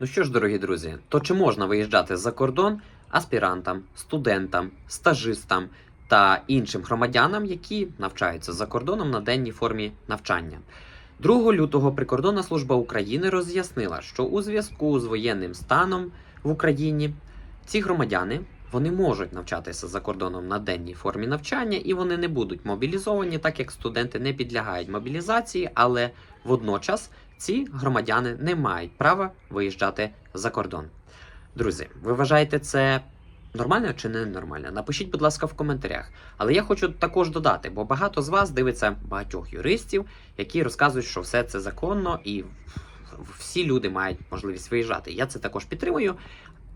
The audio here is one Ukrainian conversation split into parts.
Ну що ж, дорогі друзі, то чи можна виїжджати за кордон аспірантам, студентам, стажистам та іншим громадянам, які навчаються за кордоном на денній формі навчання? 2 лютого прикордонна служба України роз'яснила, що у зв'язку з воєнним станом в Україні ці громадяни вони можуть навчатися за кордоном на денній формі навчання, і вони не будуть мобілізовані, так як студенти не підлягають мобілізації, але водночас ці громадяни не мають права виїжджати за кордон. Друзі, ви вважаєте це нормально чи не нормально? Напишіть, будь ласка, в коментарях. Але я хочу також додати, бо багато з вас дивиться багатьох юристів, які розказують, що все це законно і всі люди мають можливість виїжджати. Я це також підтримую.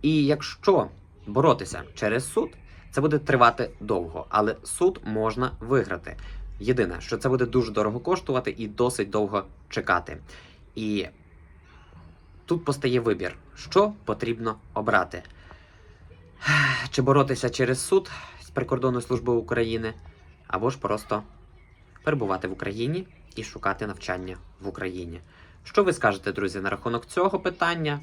І якщо боротися через суд, це буде тривати довго, але суд можна виграти. Єдине, що це буде дуже дорого коштувати і досить довго чекати. І тут постає вибір, що потрібно обрати: чи боротися через суд з прикордонної служби України, або ж просто перебувати в Україні і шукати навчання в Україні. Що ви скажете, друзі, на рахунок цього питання?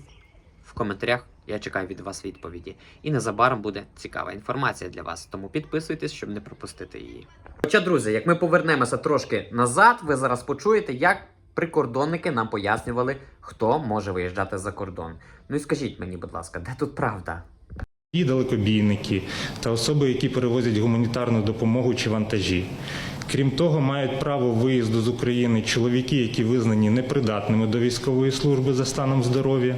В коментарях я чекаю від вас відповіді. І незабаром буде цікава інформація для вас. Тому підписуйтесь, щоб не пропустити її. Хоча, друзі, як ми повернемося трошки назад, ви зараз почуєте, як прикордонники нам пояснювали, хто може виїжджати за кордон. Ну і скажіть мені, будь ласка, де тут правда? І далекобійники та особи, які перевозять гуманітарну допомогу чи вантажі. Крім того, мають право виїзду з України чоловіки, які визнані непридатними до військової служби за станом здоров'я,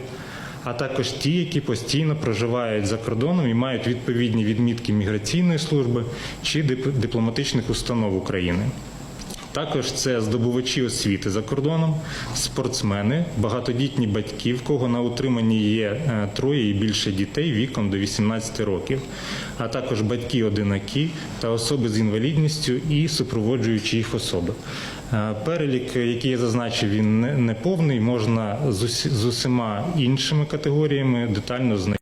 а також ті, які постійно проживають за кордоном і мають відповідні відмітки міграційної служби чи дип- дипломатичних установ України. Також це здобувачі освіти за кордоном, спортсмени, багатодітні батьки, в кого на утриманні є е, троє і більше дітей віком до 18 років, а також батьки-одинаки та особи з інвалідністю і супроводжуючі їх особи. Е, Перелік, який я зазначив, він не- повний, можна з усіма іншими категоріями детально знайти.